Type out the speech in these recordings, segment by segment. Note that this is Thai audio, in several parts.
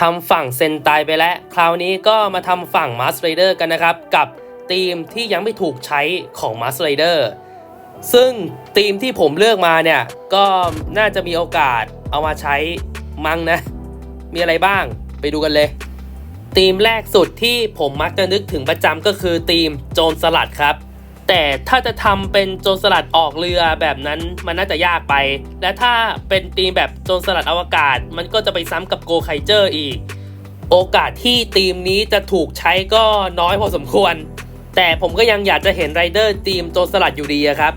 ทำฝั่งเซนไตไปแล้ว คราวนี้ก็มาทำฝั่งมาส r รเดอร์กันนะครับ กับทีมที่ยังไม่ถูกใช้ของมาส r รเดอร์ซึ่งทีมที่ผมเลือกมาเนี่ย ก็น่าจะมีโอกาสเอามาใช้มั้งนะ มีอะไรบ้างไปดูกันเลยทีมแรกสุดที่ผมมักจะนึกถึงประจำก็คือทีมโจรสลัดครับ แต่ถ้าจะทำเป็นโจรสลัดออกเรือแบบนั้นมันน่าจะยากไป และถ้าเป็นทีมแบบโจรสลัดอวกาศ มันก็จะไปซ้ำกับโกไคเจอร์อีก โอกาสที่ทีมนี้จะถูกใช้ก็น้อยพอสมควร แต่ผมก็ยังอยากจะเห็นไรเดอร์ทีมโจรสลัดอยู่ดีครับ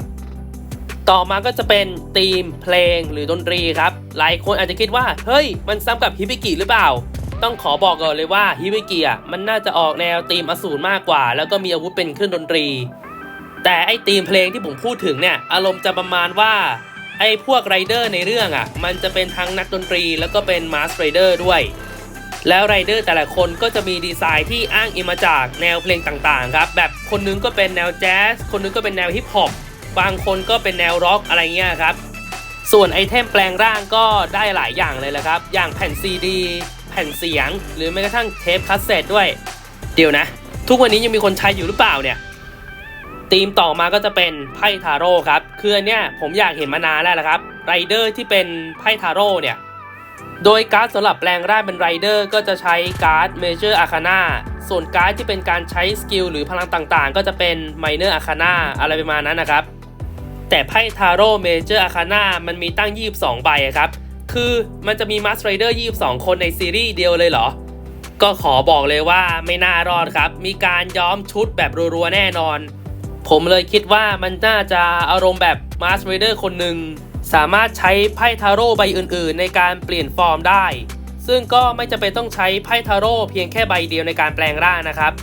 ต่อมาก็จะเป็นธีมเพลงหรือดนตรีครับ หลายคนอาจจะคิดว่า เฮ้ย มันซ้ำกับฮิบิกิหรือเปล่าต้องขอบอกก่อนเลยว่าฮิบิกิอะมันน่าจะออกแนวธีมอสูรมากกว่า แล้วก็มีอาวุธเป็นเครื่องดนตรี แต่ไอ้ธีมเพลงที่ผมพูดถึงเนี่ยอารมณ์จะประมาณว่าไอ้พวกไรเดอร์ในเรื่องอะมันจะเป็นทั้งนักดนตรีแล้วก็เป็นมาสไรเดอร์ด้วย แล้วไรเดอร์แต่ละคนก็จะมีดีไซน์ที่อ้างอิงมาจากแนวเพลงต่างๆครับแบบคนนึงก็เป็นแนวแจ๊สคนนึงก็เป็นแนวฮิปฮอปบางคนก็เป็นแนวร็อกอะไรเงี้ยครับส่วนไอเทมแปลงร่างก็ได้หลายอย่างเลยแหละครับ อย่างแผ่นซีดี แผ่นเสียง หรือแม้กระทั่งเทปคัสเซ็ตด้วย เดี๋ยวนะ ทุกวันนี้ยังมีคนใช้อยู่หรือเปล่าเนี่ย ธีมต่อมาก็จะเป็นไพ่ทาโร่ครับ คืออันเนี้ยผมอยากเห็นมานานแล้วละครับไรเดอร์ที่เป็นไพ่ทาโร่เนี่ย โดยการ์ดสำหรับแปลงร่างเป็นไรเดอร์ก็จะใช้การ์ดเมเจอร์อาคาน่าส่วนการ์ดที่เป็นการใช้สกิลหรือพลังต่างๆ ก็จะเป็นไมเนอร์อาคาน่าอะไรประมาณนั้นนะครับ แต่ไพ่ทาโร่เมเจอร์อาคาน่ามันมีตั้ง 22 ใบอะครับ คือมันจะมีมาสไรเดอร์22 คนในซีรีส์เดียวเลยเหรอก็ขอบอกเลยว่าไม่น่ารอดครับ มีการย้อมชุดแบบรัวๆแน่นอน ผมเลยคิดว่ามันน่าจะอารมณ์แบบมาสไรเดอร์คนหนึ่งสามารถใช้ไพ่ทาโร่ใบอื่นๆ ในการเปลี่ยนฟอร์มได้ ซึ่งก็ไม่จำเป็นต้องใช้ไพ่ทาโร่เพียงแค่ใบเดียวในการแปลงร่างนะครับ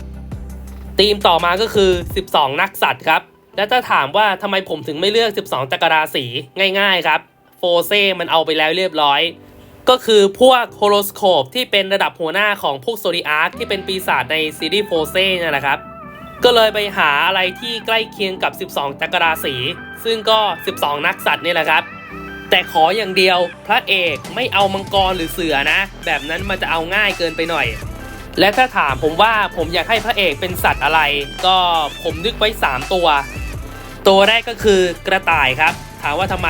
ธีมต่อมาก็คือ 12 นักสัตว์ครับ และถ้าถามว่าทำไมผมถึงไม่เลือก 12 จักรราศีง่าย ๆ ครับ โฟเซ่มันเอาไปแล้วเรียบร้อย ก็คือพวกโฮโลสโคปที่เป็นระดับหัวหน้าของพวกโซดิอาร์คที่เป็นปีศาจในซีรีส์โฟเซ่นั่นแหละครับ ก็เลยไปหาอะไรที่ใกล้เคียงกับ 12 จักรราศี ซึ่งก็ 12 นักสัตว์นี่แหละครับ แต่ขออย่างเดียวพระเอกไม่เอามังกรหรือเสือนะ แบบนั้นมันจะเอาง่ายเกินไปหน่อย และถ้าถามผมว่าผมอยากให้พระเอกเป็นสัตว์อะไร ก็ผมนึกไว้ 3 ตัว ตัวแรกก็คือกระต่ายครับ ถามว่าทำไม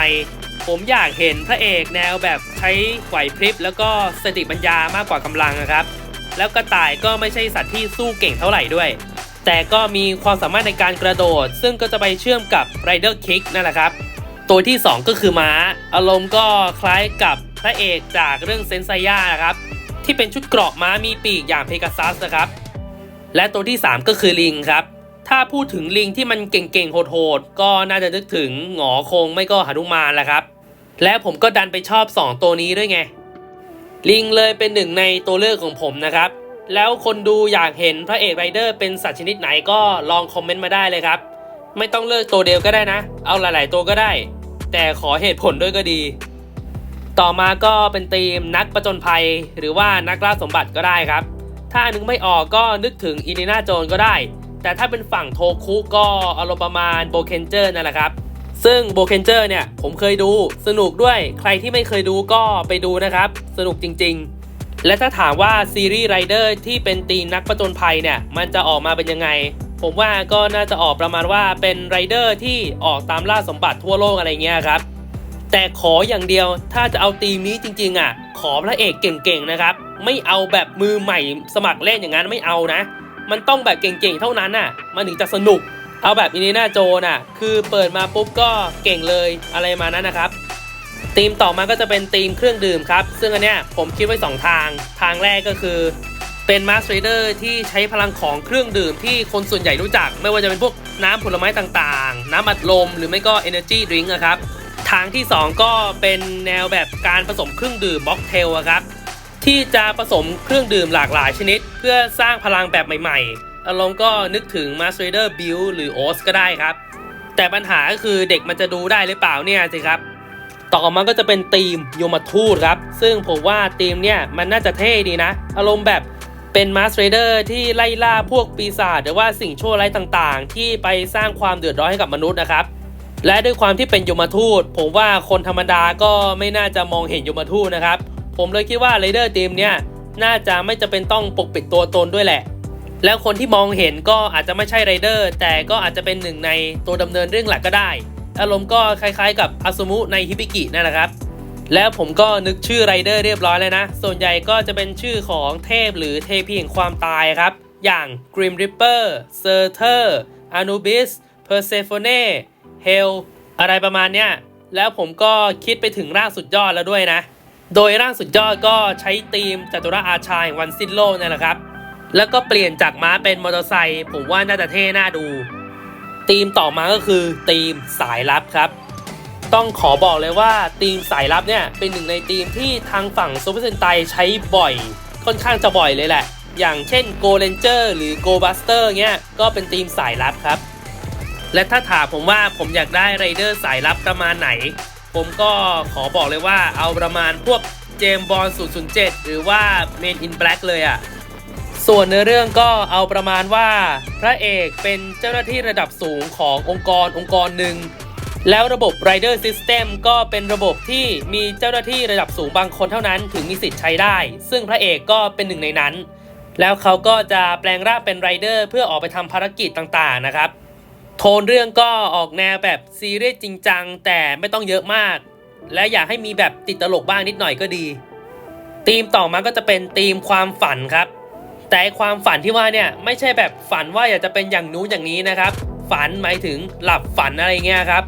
ผมอยากเห็นพระเอกแนวแบบใช้ไหวพริบ แล้วก็สติปัญญามากกว่ากำลังนะครับ แล้วกระต่ายก็ไม่ใช่สัตว์ที่สู้เก่งเท่าไหร่ด้วย แต่ก็มีความสามารถในการกระโดด ซึ่งก็จะไปเชื่อมกับ Rider Kick นั่นแหละครับ ตัวที่ 2 ก็คือม้า อารมณ์ก็คล้ายกับพระเอกจากเรื่องเซนไซย่านะครับ ที่เป็นชุดเกราะม้ามีปีกอย่างเพกาซัสนะครับ และตัวที่ 3 ก็คือลิงครับ ถ้าพูดถึงลิงที่มันเก่งๆโหดๆก็น่าจะนึกถึงหงอคงไม่ก็หนุมานแหละครับ และผมก็ดันไปชอบ 2 ตัวนี้ด้วยไงลิงเลยเป็นหนึ่งในตัวเลือกของผมนะครับ แล้วคนดูอยากเห็นพระเอกไรเดอร์เป็นสัตว์ชนิดไหนก็ลองคอมเมนต์มาได้เลยครับ ไม่ต้องเลือกตัวเดียวก็ได้นะ เอาหลาย ๆ ตัวก็ได้ แต่ขอเหตุผลด้วยก็ดี ต่อมาก็เป็นทีมนักประจนภัยหรือว่านักล่าสมบัติก็ได้ครับ ถ้านึกไม่ออกก็นึกถึงอินดินาโจนก็ได้ แต่ถ้าเป็นฝั่งโทคุก็อารมณ์ประมาณโบเคนเจอร์นั่นแหละครับซึ่งโบเคนเจอร์เนี่ยผมเคยดูสนุกด้วยใครที่ไม่เคยดูก็ไปดูนะครับ สนุกจริง ๆ และถ้าถามว่าซีรีส์ไรเดอร์ที่เป็นทีมนักประจนภัยเนี่ย มันจะออกมาเป็นยังไง ผมว่าก็น่าจะออกประมาณว่าเป็นไรเดอร์ที่ออกตามล่าสมบัติทั่วโลกอะไรเงี้ยครับ แต่ขออย่างเดียวถ้าจะเอาทีมนี้จริง ๆอะ ขอพระเอกเก่งๆนะครับ ไม่เอาแบบมือใหม่สมัครเล่นอย่างนั้นไม่เอานะ มันต้องแบบเก่งๆเท่านั้นน่ะ มันถึงจะสนุก เอาแบบอินเนนาโจน่ะ คือเปิดมาปุ๊บก็เก่งเลยอะไรมานั้นนะครับ ทีมต่อมาก็จะเป็นทีมเครื่องดื่มครับ ซึ่งอันเนี้ยผมคิดไว้ 2 ทาง ทางแรกก็คือเป็นมาส r รเดอร์ที่ใช้พลังของเครื่องดื่มที่คนส่วนใหญ่รู้จัก ไม่ว่าจะเป็นพวกน้ำผลไม้ต่างๆ น้ำอัดลม หรือไม่ก็ Energy Drink นะครับ ทางที่ 2 ก็เป็นแนวแบบการผสมเครื่องดื่มบ็อกเทลครับที่จะผสมเครื่องดื่มหลากหลายชนิด เพื่อสร้างพลังแบบใหม่ๆ อารมณ์ก็นึกถึง m a s t r a d e r Build หรือ o s ก็ได้ครับ แต่ปัญหาก็คือเด็กมันจะดูได้หรือเปล่าเนี่ยสิครับ ต่อมาก็จะเป็นทีมโยมทูตครับ ซึ่งผมว่าทีมเนี่ยมันน่าจะเท่ดีนะ อารมณ์แบบเป็นมาสเ r เดอร์ที่ไล่ล่าพวกปีศาจหรือว่าสิ่งชั่วร้ายต่างๆ ที่ไปสร้างความเดือดร้อนให้กับมนุษย์นะครับ และด้วยความที่เป็นยมทูต ผมว่าคนธรรมดาก็ไม่น่าจะมองเห็นยมทูตนะครับ ผมเลยคิดว่าไรเดอร์ทีมเนี่ยน่าจะไม่จะเป็นต้องปกปิดตัวตนด้วยแหละ แล้วคนที่มองเห็นก็อาจจะไม่ใช่ไรเดอร์แต่ก็อาจจะเป็นหนึ่งในตัวดำเนินเรื่องหลักก็ได้ อารมณ์ก็คล้ายๆ กับอาซุมุในฮิบิกินั่นแหละครับ แล้วผมก็นึกชื่อไรเดอร์เรียบร้อยแล้วนะ ส่วนใหญ่ก็จะเป็นชื่อของเทพหรือเทพีแห่งความตายครับ อย่าง Grim Reaper s u r t e r Anubis Persephone Hell อะไรประมาณเนี้ย แล้วผมก็คิดไปถึงร่างสุดยอดแล้วด้วยนะ โดยร่างสุดยอดก็ใช้ธีมจัตุรอาชาแห่งวันสิ้นโลกนั่แหละครับ แล้วก็เปลี่ยนจากม้าเป็นมอเตอร์ไซค์ผมว่าน่าจะเท่น่าดู ธีมต่อมาก็คือธีมสายลับครับ ต้องขอบอกเลยว่าธีมสายลับเนี่ยเป็นหนึ่งในธีมที่ทางฝั่งซูเปอร์เซนไตใช้บ่อยค่อนข้างจะบ่อยเลยแหละ อย่างเช่น Go Ranger หรือ Go Buster เงี้ยก็เป็นธีมสายลับครับ และถ้าถามผมว่าผมอยากได้ไรเดอร์สายลับประมาณไหน ผมก็ขอบอกเลยว่าเอาประมาณพวกเจมบอล007 หรือว่า Men in Black เลยอะ่ะ ส่วนเนื้อเรื่องก็เอาประมาณว่า พระเอกเป็นเจ้าหน้าที่ระดับสูงขององค์กรองค์กรหนึ่ง แล้วระบบ Rider System ก็เป็นระบบที่มีเจ้าหน้าที่ระดับสูงบางคนเท่านั้นถึงมีสิทธิ์ใช้ได้ ซึ่งพระเอกก็เป็นหนึ่งในนั้น แล้วเขาก็จะแปลงร่างเป็นไรเดอร์เพื่อออกไปทำภารกิจต่างๆนะครับ โทนเรื่องก็ออกแนวแบบซีเรียสจริงจังแต่ไม่ต้องเยอะมาก และอยากให้มีแบบติดตลกบ้างนิดหน่อยก็ดีธีมต่อมาก็จะเป็นธีมความฝันครับ แต่ความฝันที่ว่าเนี่ยไม่ใช่แบบฝันว่าอยากจะเป็นอย่างนู้นอย่างนี้นะครับ ฝันหมายถึงหลับฝันอะไรเงี้ยครับ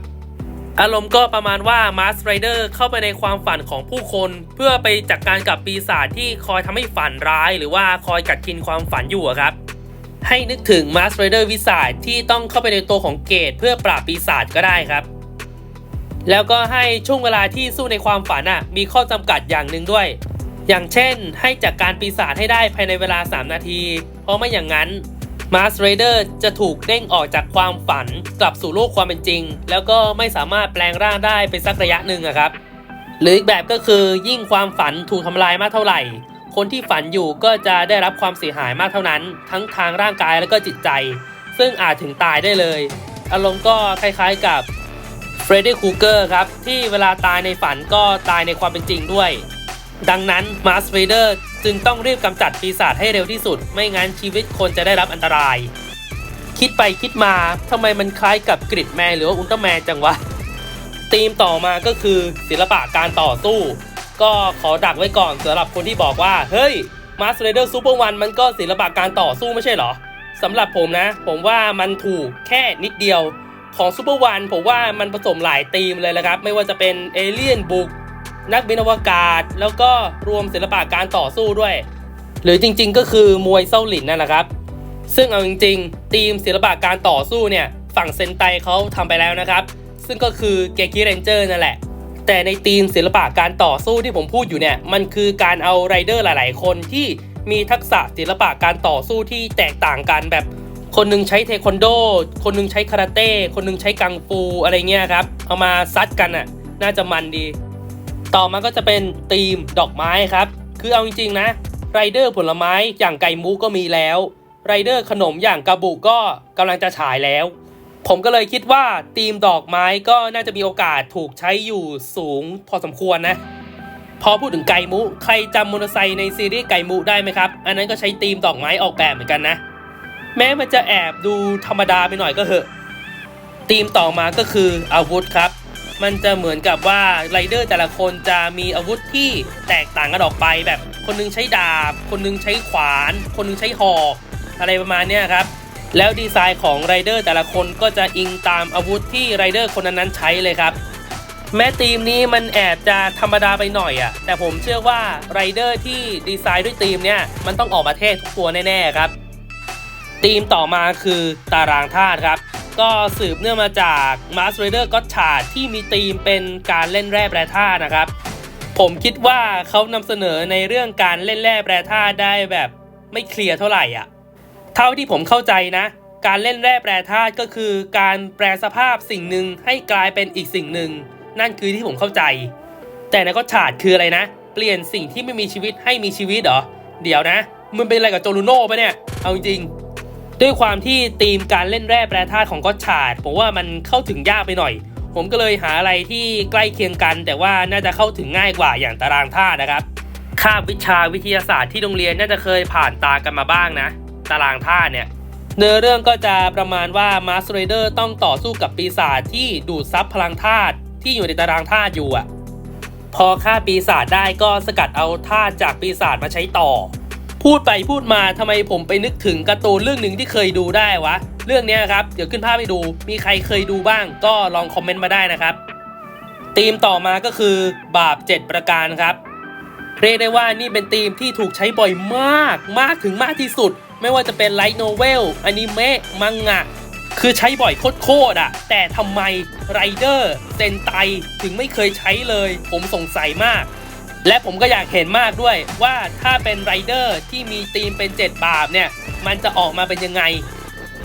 อารมณ์ก็ประมาณว่ามาร์สไรเดอร์เข้าไปในความฝันของผู้คน เพื่อไปจัดการกับปีศาจที่คอยทำให้ฝันร้าย หรือว่าคอยกัดกินความฝันอยู่ครับ ให้นึกถึงมาร์สไรเดอร์วิสัยที่ต้องเข้าไปในตัวของเกตเพื่อปราบปีศาจก็ได้ครับแล้วก็ให้ช่วงเวลาที่สู้ในความฝันอะมีข้อจำกัดอย่างหนึ่งด้วย อย่างเช่น ให้จัดการปีศาจให้ได้ภายในเวลา 3 นาที เพราะไม่อย่างนั้นมาสไรเดอร์จะถูกเด้งออกจากความฝันกลับสู่โลกความเป็นจริง แล้วก็ไม่สามารถแปลงร่างได้ไปสักระยะหนึ่งอะครับ หรืออีกแบบก็คือยิ่งความฝันถูกทำลายมากเท่าไหร่ คนที่ฝันอยู่ก็จะได้รับความเสียหายมากเท่านั้น ทั้งทางร่างกายแล้วก็จิตใจ ซึ่งอาจถึงตายได้เลย อารมณ์ก็คล้ายๆกับเฟรดดี้คูเกอร์ครับที่เวลาตายในฝันก็ตายในความเป็นจริงด้วย ดังนั้นมาสเ a เดอร์จึงต้องรีบกำจัดปีศาจให้เร็วที่สุด ไม่งั้นชีวิตคนจะได้รับอันตราย คิดไปคิดมาทำไมมันคล้ายกับกริดแมนหรือว่าอุลตร้าแมนจังวะธีมต่อมาก็คือศิลปะการต่อสู้ ก็ขอดักไว้ก่อนสำหรับคนที่บอกว่า เฮ้ยมาสเ a เดอร์ซูเปอร์วันมันก็ศิลปะการต่อสู้ไม่ใช่หรอสำหรับผมนะ ผมว่ามันถูกแค่นิดเดียวของซูเปอร์วันผมว่ามันผสมหลายธีมเลยนะครับ ไม่ว่าจะเป็นเอเลียนบุก นักบินอวกาศ แล้วก็รวมศิลปะการต่อสู้ด้วย หรือจริงๆก็คือมวยเส้าหลินนั่นแหละครับ ซึ่งเอาจริงๆทีมศิลปะการต่อสู้เนี่ยฝั่งเซนไตเขาทำไปแล้วนะครับ ซึ่งก็คือเกกิเรนเจอร์นั่นแหละ แต่ในทีมศิลปะการต่อสู้ที่ผมพูดอยู่เนี่ยมันคือการเอาไรเดอร์หลาย ๆ คนที่มีทักษะศิลปะการต่อสู้ที่แตกต่างกันแบบ คนหนึงใช้เทควันโด คนหนึงใช้คาราเต้ คนหนึงใช้กังฟูอะไรเงี้ยครับ เอามาซัดกันอะ น่าจะมันดี ต่อมาก็จะเป็นธีมดอกไม้ครับ คือเอาจริงๆนะไรเดอร์ผลไม้อย่างไก่มูก็มีแล้วไรเดอร์ขนมอย่างกาบุก็กำลังจะฉายแล้ว ผมก็เลยคิดว่าธีมดอกไม้ก็น่าจะมีโอกาสถูกใช้อยู่สูงพอสมควรนะ พอพูดถึงไก่มุ ใครจำมอเตอร์ไซค์ในซีรีส์ไก่มุได้ไหมครับ อันนั้นก็ใช้ธีมดอกไม้ออกแบบเหมือนกันนะ แม้มันจะแอบดูธรรมดาไปหน่อยก็เหอะธีมต่อมาก็คืออาวุธครับ มันจะเหมือนกับว่าไรเดอร์แต่ละคนจะมีอาวุธที่แตกต่างกันออกไป แบบคนหนึงใช้ดาบ คนหนึงใช้ขวาน คนหนึงใช้หอกอะไรประมาณนี้ครับแล้วดีไซน์ของไรเดอร์แต่ละคนก็จะอิงตามอาวุธที่ไรเดอร์คนนั้นๆใช้เลยครับ แม้ทีมนี้มันแอบจะธรรมดาไปหน่อยอะแต่ผมเชื่อว่าไรเดอร์ที่ดีไซน์ด้วยทีมเนี่ยมันต้องออกมาเท่ทุกตัวแน่ๆครับธีมต่อมาคือตารางธาตุครับ ก็สืบเนื่องมาจาก Mars Rider God c h a r t ที่มีธีมเป็นการเล่นแร่แปรธาตุนะครับ ผมคิดว่าเขานำเสนอในเรื่องการเล่นแร่แปรธาตุได้แบบไม่เคลียร์เท่าไหร่อะ เท่าที่ผมเข้าใจนะ การเล่นแร่แปรธาตุก็คือการแปรสภาพสิ่งหนึ่งให้กลายเป็นอีกสิ่งหนึ่ง นั่นคือที่ผมเข้าใจ แต่ในก็ฉาดคืออะไรนะ เปลี่ยนสิ่งที่ไม่มีชีวิตให้มีชีวิตเหรอ เดี๋ยวนะมันเป็นอะไรกับโจลูโน่ปะเนี่ย เอาจริง ด้วยความที่ธีมการเล่นแร่แปรธาตุของก็ชาดผมว่ามันเข้าถึงยากไปหน่อย ผมก็เลยหาอะไรที่ใกล้เคียงกัน แต่ว่าน่าจะเข้าถึงง่ายกว่าอย่างตารางธาตุนะครับคาบวิชาวิทยาศาสตร์ที่โรงเรียนน่าจะเคยผ่านตากันมาบ้างนะ ตารางธาตุเนี่ยเนื้อเรื่องก็จะประมาณว่ามาสเตอร์ต้องต่อสู้กับปีศาจที่ดูดซับพลังธาตุที่อยู่ในตารางธาตุอยู่อะพอฆ่าปีศาจได้ก็สกัดเอาธาตุจากปีศาจมาใช้ต่อ พูดไปพูดมาทำไมผมไปนึกถึงการ์ตูนเรื่องหนึ่งที่เคยดูได้วะ เรื่องนี้ครับ เดี๋ยวขึ้นภาพให้ดู มีใครเคยดูบ้าง ก็ลองคอมเมนต์มาได้นะครับธีมต่อมาก็คือบาป 7 ประการครับเรียกได้ว่านี่เป็นธีมที่ถูกใช้บ่อยมากมากถึงมากที่สุด ไม่ว่าจะเป็นไลท์โนเวลอนิเมะมังงะคือใช้บ่อยโคตรๆอะ แต่ทำไมไรเดอร์เซนไตถึงไม่เคยใช้เลย ผมสงสัยมาก และผมก็อยากเห็นมากด้วยว่าถ้าเป็นไรเดอร์ที่มีธีมเป็น 7 บาปเนี่ย มันจะออกมาเป็นยังไง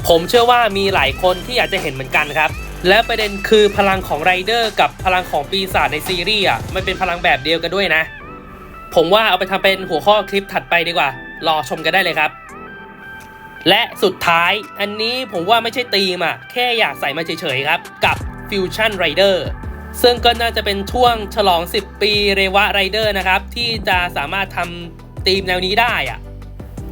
ผมเชื่อว่ามีหลายคนที่อยากจะเห็นเหมือนกันครับ และประเด็นคือพลังของไรเดอร์กับพลังของปีศาจในซีรีส์อะมันเป็นพลังแบบเดียวกันด้วยนะ ผมว่าเอาไปทำเป็นหัวข้อคลิปถัดไปดีกว่า รอชมกันได้เลยครับ และสุดท้ายอันนี้ผมว่าไม่ใช่ธีมอะแค่อยากใส่มาเฉยๆครับ กับ Fusion Rider ซึ่งก็น่าจะเป็นช่วงฉลอง 10 ปีเรวะไรเดอร์นะครับ ที่จะสามารถทำธีมแนวนี้ได้อะ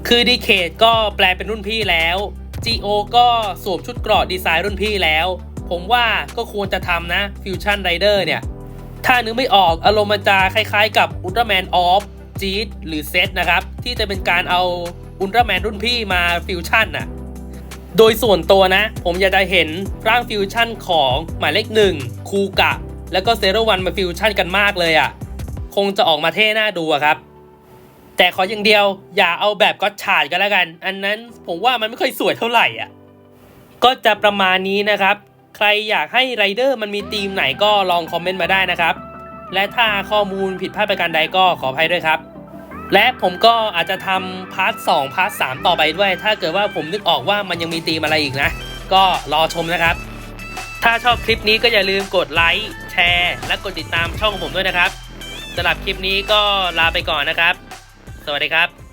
คือดีเคดก็แปลเป็นรุ่นพี่แล้ว GO ก็สวมชุดเกราะดีไซน์รุ่นพี่แล้ว ผมว่าก็ควรจะทำนะ Fusion Rider เนี่ย ถ้านึกไม่ออกอารมณ์มันจะคล้ายๆกับ Ultraman Off จีดหรือเซตนะครับ ที่จะเป็นการเอาอุลตร้าแมนรุ่นพี่มาฟิวชั่นน่ะโดยส่วนตัวนะ ผมอยากจะเห็นร่างฟิวชั่นของหมายเลขหนึ่งคูกะ แล้วก็เซโรวันมาฟิวชั่นกันมากเลยอะ่ะ คงจะออกมาเท่น่าดูอะครับ แต่ขออย่างเดียวอย่าเอาแบบก็อตชาดกันแล้วกัน อันนั้นผมว่ามันไม่ค่อยสวยเท่าไหร่อะ ก็จะประมาณนี้นะครับ ใครอยากให้ไรเดอร์มันมีธีมไหนก็ลองคอมเมนต์มาได้นะครับ และถ้าข้อมูลผิดพลาดประการใดก็ขออภัยด้วยครับ และผมก็อาจจะทำพาร์ท2พาร์ท3ต่อไปด้วย ถ้าเกิดว่าผมนึกออกว่ามันยังมีธีมอะไรอีกนะ ก็รอชมนะครับ ถ้าชอบคลิปนี้ก็อย่าลืมกดไลค์ ชร์ และกดติดตามช่องของผมด้วยนะครับสำหรับคลิปนี้ก็ลาไปก่อนนะครับ สวัสดีครับ